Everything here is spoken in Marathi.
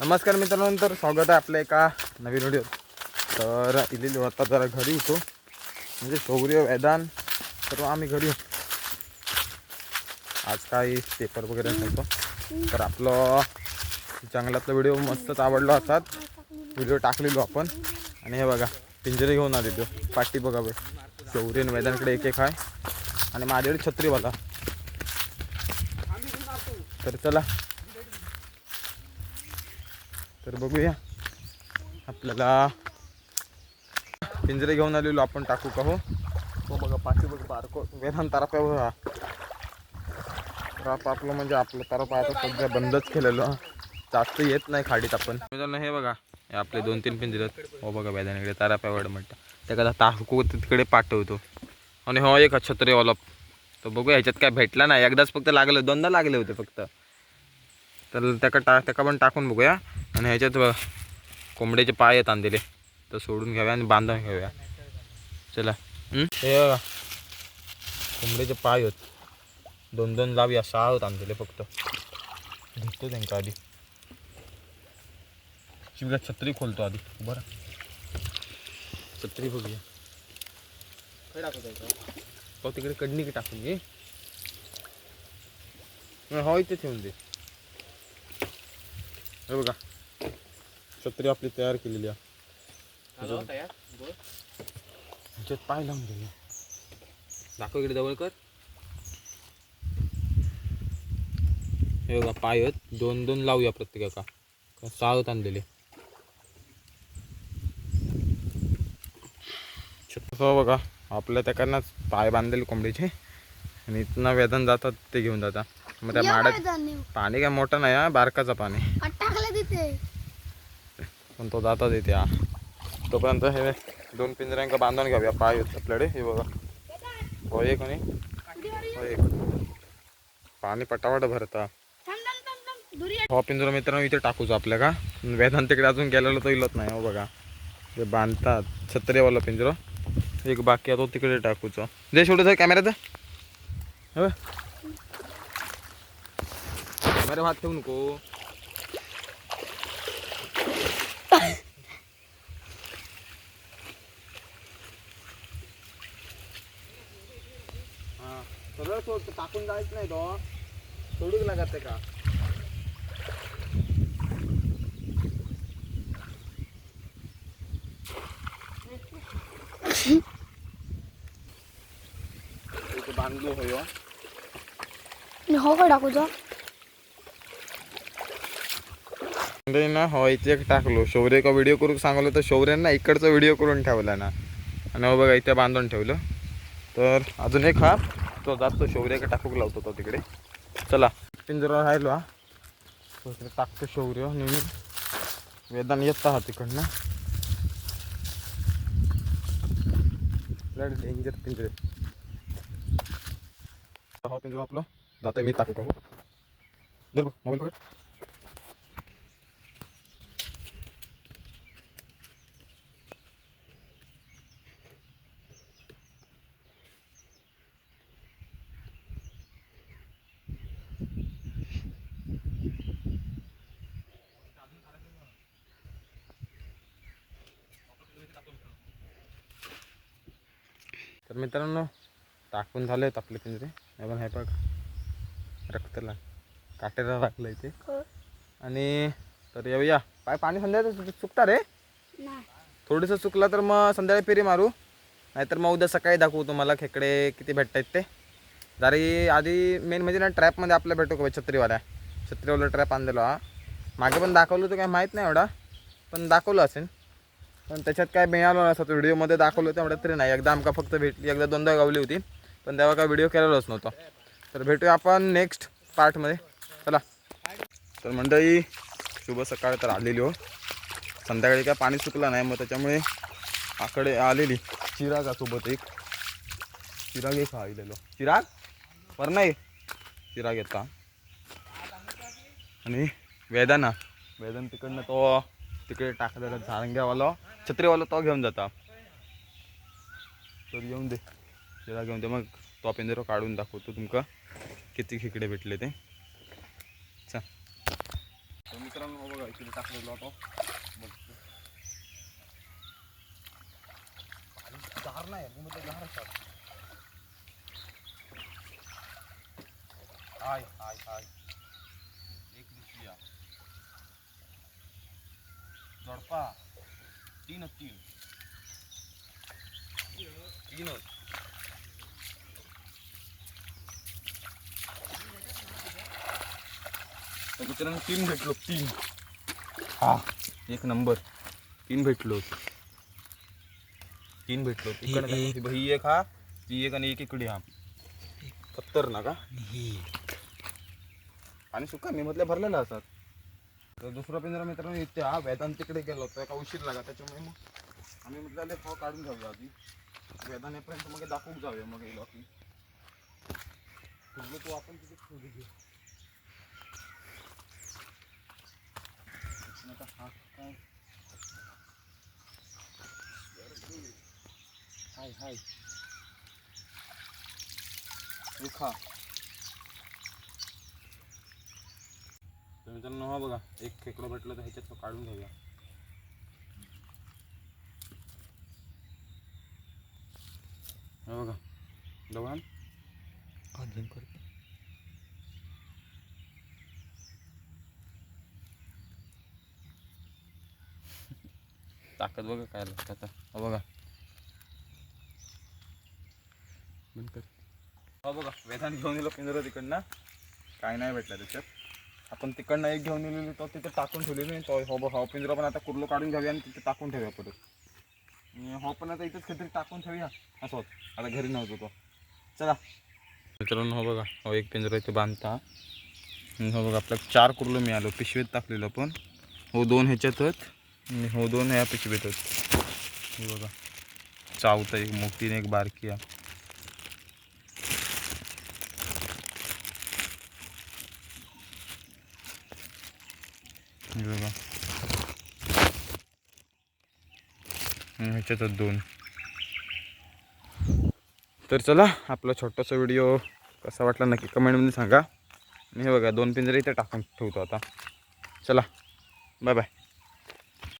नमस्कार मित्रांनो तर स्वागत आहे आपल्या एका नवीन व्हिडिओ तर इलेली आता जरा घरी होतो म्हणजे शौर्य वैदान. तर आम्ही घरी आज काही पेपर वगैरे नव्हतो. तर आपलं जंगलातला व्हिडिओ मस्तच आवडला असतात व्हिडिओ टाकलेलो आपण. आणि हे बघा पिंजरे घेऊन आले तो. पाठी बघा बघ शौर्य आणि एक एक आहे. आणि माझ्याकडे छत्री बघा. तर चला. तर बघूया. आपल्याला पिंजरे घेऊन आलेलो आपण टाकू का हो? तो बघा पाठी बघ बारको. वेधान तारपा बघा. ताराप आपलं म्हणजे आपलं तारपा आता सध्या बंदच केलेलो. जास्त येत नाही खाडीत आपण. मित्रांनो हे बघा हे आपले दोन तीन पिंजरे हो बघा वेदान इकडे तारापा ताराप्यावड म्हणतात. त्या टाकू तिकडे पाठवतो. आणि हो एक छत्रीवाला. तर बघूया ह्याच्यात काय भेटला नाही. एकदाच फक्त लागलं दोनदा लागले होते फक्त. तर त्याका टा त्याका पण टाकून बघूया. आणि ह्याच्यात बघ, कोंबड्याचे पाय आहेत आणलेले. तर सोडून घेऊया आणि बांधून घेऊया. चला. हं? हे बघा कोंबड्याचे पाय आहेत. दोन दोन लावूया सहा होत आणलेले फक्त. घेतो त्यांका आधी. शिवगा छत्री खोलतो आधी. बरं छत्री बघूया. तो तिकडे कडणी की टाकून घे. हो इथे ठेवून दे. हे बघा. छत्री आपली तयार केलेली आहे. पाय लावून घेऊया दाखव इकडे जवळ कर. हे बघा पाय आहेत दोन दोन लावूया प्रत्येकाका. का सहा होत आणलेले. हो बघा आपल्या त्याकडनं पाय बांधलेले कोंबडीचे. आणि इथनं वेदन जातात ते घेऊन जातात. मग त्या माड्यात पाणी काय मोठं नाही हा बारकाचं पाणी. टाकलं तिथे. पण तो जातात इथे हा. तोपर्यंत हे दोन पिंजऱ्यांक बांधून घ्याव्या पाय आहेत आपल्याकडे हे बघा. हो एक आणि हो एक पाणी पटापट भरता. हो पिंजरा मित्रांनो इथे टाकूच आपल्या का? वेदांत तिकडे अजून गेलेलो तर इलत नाही हो बघा. ते बांधतात छत्रेवाला पिंजरा एक बाकी आहे तो तिकडे टाकूचो जे. सोडू कॅमेऱ्यात हो कॅमेरा भात ठेवू नको. हा सरळ सोड टाकून जायचं नाही तो. सोडूच लागत ते का? बांधलो होयो हो. का टाकूचा म्हणजे ना हो इथे एक टाकलो. शौर्य का व्हिडिओ करून सांगलो तर शौर्यानं इकडचा व्हिडिओ करून ठेवला ना. आणि हो बघा इथे बांधून ठेवलं. तर अजून एक हा. तो जातो शौर्य का टाकूक लावतो तो तिकडे. चला. पिंजरा राहिलो हा. तो इकडे टाकतो शौर्य नेहमी वेदान येत हा तिकडनं. डेंजर पिंजरे. हा पिंजरा आपलं. जाता मी टाकू का मोबाईल तर मित्रांनो टाकून झालेत आपले पिंजरे. आपण हे बघ. रक्त लाग काटेला लागलं इथे आणि तर येऊया. पाय पाणी संध्याकाळी चुकता रे? थोडंसं चुकला तर मग संध्याकाळी फेरी मारू. नाहीतर मग उद्या सकाळी दाखवू तुम्हाला खेकडे किती भेटत आहेत ते. जरी आधी मेन म्हणजे ना ट्रॅपमध्ये आपल्या भेटू का छत्रीवाल्या? छत्रीवाला ट्रॅप आणलेलो हा. मागे पण दाखवलं तर काय माहीत नाही एवढा. पण दाखवलं असेल. पण त्याच्यात काय मिळालं नसतं. व्हिडिओमध्ये दाखवलं होतं तरी नाही. एकदा आमका फक्त भेटली एकदा दोनदा गावली होती पण तेव्हा काय व्हिडिओ केलेलाच नव्हता. तर भेटूया आपण नेक्स्ट पार्टमध्ये चला. तर मंडळी शुभ सकाळ तर आलेली हो. संध्याकाळी काय पाणी सुकलं नाही मग त्याच्यामुळे आकडे आलेली. चिरागासोबत एक. चिराग एक आलेलो. चिराग? बरं नाही चिराग येता. आणि वेदाना. वेदन तिकडनं तो तिकडे टाकलेला झारंग्यावाला छत्रीवाला तो घेऊन जाता. तर येऊन दे. त्याला घेऊन दे. मग तो पिंजरो काढून दाखवतो तुमका. किती खेकडे भेटले ते. चल. तर मित्रांनो बघा इकडे टाकलेलो होतो बघतो नाही मी म्हटलं असतात. हाय हाय हाय एक दिवशी या जोडपा तीनच तीन. तीनच तर मित्रांनो तीन भेटलो तीन. हा. एक नंबर. तीन भेटलो. तीन भेटलो. इकडे. ही एक हा. ती एक आणि एक इकडे हा. सत्तर ना का आणि सुका मी मधल्या भरलेला असतात तर दुसरा पिंजरा मित्रांनो इथे हा वेदांत तिकडे गेलो होतो एका उशीर लागा त्याच्यामुळे मग आम्ही म्हटलं फळ काढून जाऊया आधी. वेदानेपर्यंत येईपर्यंत मग दाखवून जाऊया मग येलो की तो तू आपण तिथे ठेवली घे. हा काय? हाय हाय. खा. तर मित्रांनो हा बघा एक खेकडं भेटलं तर ह्याच्यात काढून घेऊया. हा बघा दवान ताकद बघा काय लागतं आता. हा बघा. बंद कर. हा बघा वेदांत घेऊन येलो पिंजरा तिकडनं. काय नाही भेटलं त्याच्यात. आपण तिकडनं एक घेऊन येलेली तो तिथे टाकून ठेवलेली तो हो बघ हो हा पिंजरा पण आता कुर्लो काढून घेऊया आणि तिथे टाकून ठेवूया परत हो पण आता इथेच काहीतरी टाकून ठेवूया. असं होत. आता घरी नव्हतो तो. चला. मित्रांनो हो बघा. हो एक पिंजरा इथे बांधता. हो बघा आपल्या चार कुर्लो मिळालो. पिशवीत टाकलेलं पण हो दोन ह्याच्यातच हो दोन ह्या पिशवीतच हे बघा. चावतं एक मोठी एक बारकी आहे. हे बघा ह्याच्यातच दोन. तर चला आपला छोटासा व्हिडिओ कसा वाटला नक्की कमेंटमध्ये सांगा. आणि हे बघा दोन पिंजरे इथे टाकून ठेवतो आता. चला बाय बाय